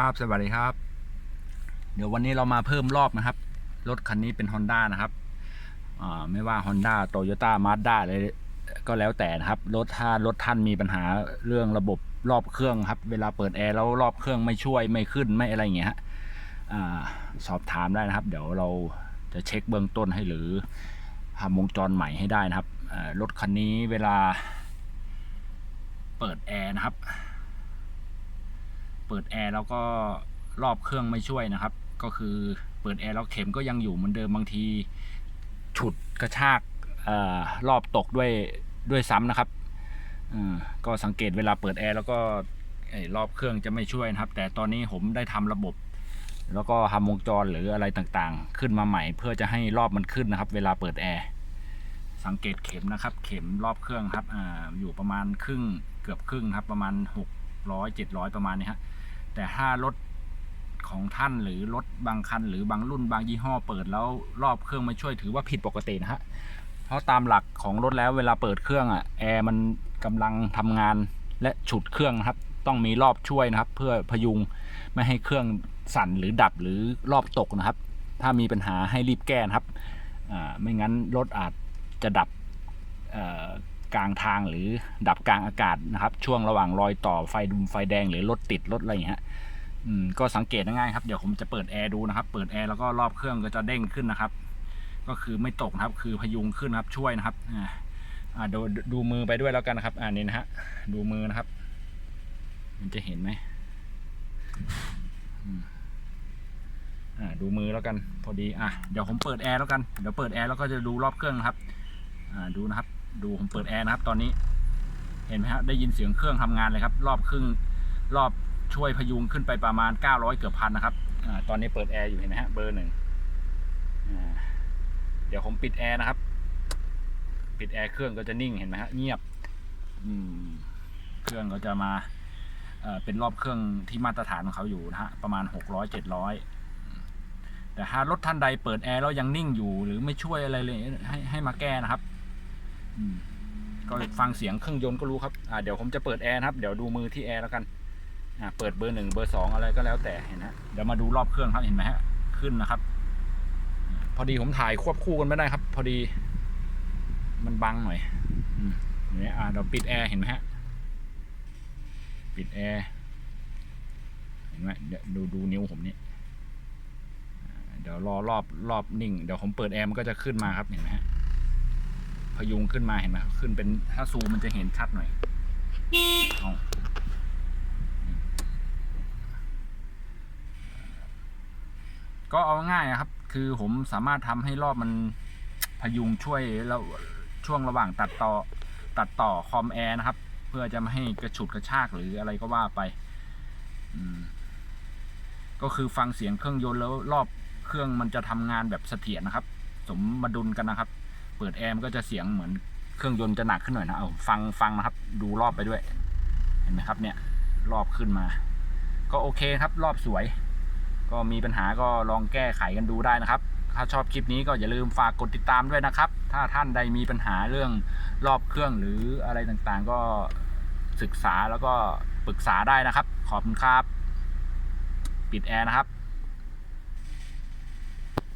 ครับสวัสดีครับ เดี๋ยววันนี้เรามาเพิ่มรอบนะครับ รถคันนี้เป็น Honda นะครับไม่ว่า Honda Toyota Mazda อะไรก็แล้วแต่นะครับ รถถ้ารถท่านมีปัญหาเรื่องระบบรอบเครื่องครับ เวลาเปิดแอร์แล้วรอบเครื่องไม่ช่วยไม่ขึ้นไม่อะไรอย่างเงี้ยฮะสอบถามได้นะครับ เดี๋ยวเราจะเช็คเบื้องต้นให้หรือทำวงจรใหม่ให้ได้นะครับรถคันนี้เวลาเปิดแอร์นะครับ ปิดแอร์แล้วก็รอบเครื่องไม่ช่วยนะครับ ก็คือเปิดแอร์แล้วเข็มก็ยังอยู่เหมือนเดิมบางที ฉุดกระชากอรอบตกด้วยด้วยซ้ำนะครับก็สังเกตเวลาเปิดแอร์แล้วก็รอบเครื่องจะไม่ช่วยนะครับ แต่ตอนนี้ผมได้ทำระบบ แล้วก็ทำวงจรหรืออะไรต่างๆ ขึ้นมาใหม่ เพื่อจะให้รอบมันขึ้นนะครับ เวลาเปิดแอร์สังเกตเข็มนะครับ เข็มรอบเครื่องครับออยู่ประมาณครึ่งเกือบครึ่งครับ ประมาณ 600 700 ประมาณนี้ฮะ แต่ถ้ารถของท่านหรือรถบางคัน หรือบางรุ่นบางยี่ห้อเปิดแล้วรอบเครื่องไม่ช่วยถือว่าผิดปกตินะฮะเพราะตามหลักของรถแล้วเวลาเปิดเครื่องอะแอร์มันกำลังทำงานและฉุดเครื่องนะครับ ต้องมีรอบช่วยนะครับ เพื่อพยุงไม่ให้เครื่องสั่นหรือดับหรือรอบตกนะครับ ถ้ามีปัญหาให้รีบแก้นะครับอ่าไม่งั้นรถอาจจะดับอ่อ กลางทางหรือดับกลางอากาศนะครับ ช่วงระหว่างรอยต่อไฟดุมไฟแดงหรือรถติดรถอะไรอย่างเงี้ยอืมก็สังเกตง่ายๆครับเดี๋ยวผมจะเปิดแอร์ดูนะครับ เปิดแอร์แล้วก็รอบเครื่องก็จะเด้งขึ้นนะครับ ก็คือไม่ตกนะครับ คือพยุงขึ้นครับช่วยนะครับอ่าดูดูมือไปด้วยแล้วกันนะครับ อ่านี่นะฮะดูมือนะครับ มันจะเห็นไหมอืมอ่าดูมือแล้วกันพอดีอะเดี๋ยวผมเปิดแอร์แล้วกันเดี๋ยวเปิดแอร์แล้วก็จะดูรอบเครื่องนะครับ อ่าดูนะครับ ดูผมเปิดแอร์นะครับ ตอนนี้ เห็นไหมฮะได้ยินเสียงเครื่องทำงานเลยครับ รอบครึ่งรอบช่วยพยุงขึ้นไปประมาณ 900 เกือบพันนะครับอตอนนี้เปิดแอร์อยู่เห็นไหมฮะเบอร์หนึ่งเดี๋ยวผมปิดแอร์นะครับ ปิดแอร์เครื่องก็จะนิ่งเห็นไหมฮะเงียบ อืม เครื่องก็จะมาเป็นรอบเครื่องที่มาตรฐานของเขาอยู่นะฮะประมาณ 600 700 แต่ถ้ารถท่านใดเปิดแอร์แล้วยังนิ่งอยู่ หรือไม่ช่วยอะไรเลยให้ให้มาแก้นะครับ ก็ฟังเสียงเครื่องยนต์ก็รู้ครับอ่าเดี๋ยวผมจะเปิดแอร์ครับ เดี๋ยวดูมือที่แอร์แล้วกันอ่าเปิดเบอร์หนึ่งเบอร์สองอะไรก็แล้วแต่เห็นนะเดี๋ยวมาดูรอบเครื่องครับเห็นไหมฮะขึ้นนะครับ พอดีผมถ่ายควบคู่กันไม่ได้ครับ พอดี มันบังหน่อยอืมอย่างนี้อ่าเดี๋ยวปิดแอร์เห็นไหมฮะปิดแอร์เห็นไหมเดี๋ยวดูดูนิ้วผมนี่เดี๋ยวรอรอบรอบนิ่ง เดี๋ยวผมเปิดแอร์มันก็จะขึ้นมาครับเห็นไหมฮะ พยุงขึ้นมาเห็นไหมขึ้นเป็นถ้าซูมมันจะเห็นชัดหน่อยเอาก็เอาง่ายครับ คือผมสามารถทำให้รอบมันพยุงช่วยแล้วช่วงระหว่างตัดต่อตัดต่อคอมแอร์นะครับ เพื่อจะไม่ให้กระฉุดกระชากหรืออะไรก็ว่าไปก็คือฟังเสียงเครื่องยนต์แล้วรอบเครื่องมันจะทำงานแบบเสถียรนะครับ สมมาดุลกันนะครับ เปิดแอร์มันก็จะเสียงเหมือนเครื่องยนต์จะหนักขึ้นหน่อยนะเอาฟังฟังนะครับ ดูรอบไปด้วย เห็นไหมครับเนี่ยรอบขึ้นมา ก็โอเคครับรอบสวย ก็มีปัญหาก็ลองแก้ไขกันดูได้นะครับ ถ้าชอบคลิปนี้ก็อย่าลืมฝากกดติดตามด้วยนะครับ ถ้าท่านใดมีปัญหาเรื่องรอบเครื่องหรืออะไรต่างๆ ก็ศึกษาแล้วก็ปรึกษาได้นะครับ ขอบคุณครับ ปิดแอร์นะครับ